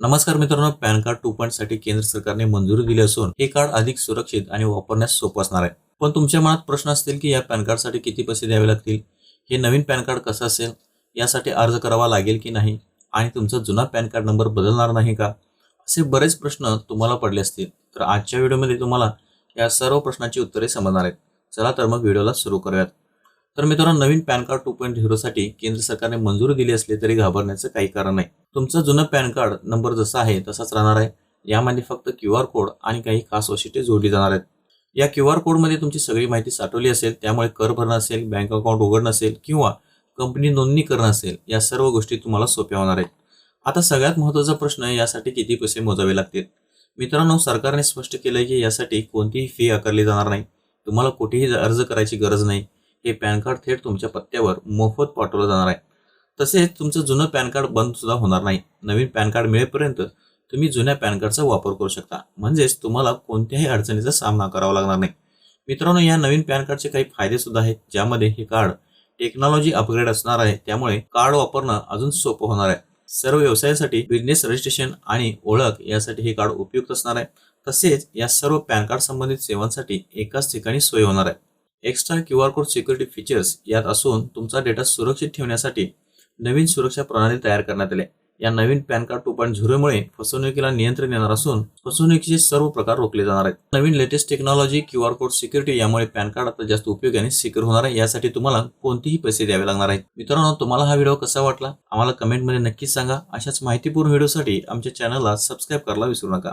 नमस्कार मित्रांनो pan card to पॉईंटसाठी केंद्र सरकारने मंजुरी दिली असून हे कार्ड अधिक सुरक्षित आणि वापरण्यास सोपं असणार आहे. पण तुमच्या मनात प्रश्न असतील की या पॅन कार्डसाठी किती पैसे द्यावे लागतील? हे नवीन पॅन कार्ड कसं असेल? यासाठी अर्ज करावा लागेल की नाही? आणि तुमचा जुना पॅन कार्ड नंबर बदलणार नाही का? असे बरेच प्रश्न तुम्हाला पडले असतील. तर आजच्या व्हिडिओमध्ये तुम्हाला या सर्व प्रश्नांची उत्तरे समजणार आहेत. चला तर मग व्हिडिओला सुरू करूयात. तर मित्रांनो नवीन पॅन कार्ड टू पॉईंट झिरोसाठी केंद्र सरकारने मंजुरी दिली असली तरी घाबरण्याचं काही कारण नाही. तुमचं जुनं पॅन कार्ड नंबर जसा आहे तसाच राहणार आहे. यामध्ये फक्त क्यू आर कोड आणि काही खास वैशिष्ट्ये जोडली जाणार आहेत. या क्यू आर कोडमध्ये तुमची सगळी माहिती साठवली असेल त्यामुळे कर भरणं असेल बँक अकाउंट उघडणं असेल किंवा कंपनी नोंदणी करणं असेल या सर्व गोष्टी तुम्हाला सोप्या होणार आहेत. आता सगळ्यात महत्त्वाचा प्रश्न यासाठी किती पैसे मोजावे लागतील? मित्रांनो सरकारने स्पष्ट केलं की यासाठी कोणतीही फी आकारली जाणार नाही. तुम्हाला कुठेही अर्ज करायची गरज नाही. हे पॅन कार्ड थेट तुमच्या पत्त्यावर मोफत पाठवलं जाणार आहे. तसेच तुमचं जुनं पॅन कार्ड बंद सुद्धा होणार नाही. नवीन पॅन कार्ड मिळेपर्यंत तुम्ही जुन्या पॅन कार्डचा वापर करू शकता. म्हणजेच तुम्हाला कोणत्याही अडचणीचा सामना करावा लागणार नाही. मित्रांनो या नवीन पॅन कार्डचे काही फायदे सुद्धा आहेत ज्यामध्ये हे कार्ड टेक्नॉलॉजी अपग्रेड असणार आहे. त्यामुळे कार्ड वापरणं अजून सोपं होणार आहे. सर्व व्यवसायासाठी बिझनेस रजिस्ट्रेशन आणि ओळख यासाठी हे कार्ड उपयुक्त असणार आहे. तसेच या सर्व पॅन कार्ड संबंधित सेवांसाठी एकाच ठिकाणी सोय होणार आहे. Extra Q R code security features यात असून तुमचा डेटा सुरक्षित ठेवण्यासाठी नवीन सुरक्षा प्रणाली तयार करण्यात आली. या नवीन पॅन कार्ड टू पॉईंट झिरोमुळे फसवणुकीला नियंत्रण येणार असून फसवणुकीचे सर्व प्रकार रोखले जाणार आहेत. नवीन latest technology Q R code security यामुळे पॅन कार्ड आता जास्त उपयोगाने सिक्युअर होणार आहे. यासाठी तुम्हाला कोणतेही पैसे द्यावे लागणार आहेत. मित्रांनो तुम्हाला हा व्हिडिओ कसा वाटला? आम्हाला कमेंटमध्ये नक्कीच सांगा. अशाच माहितीपूर्ण व्हिडिओसाठी आमच्या चॅनलला सबस्क्राईब करायला विसरू नका.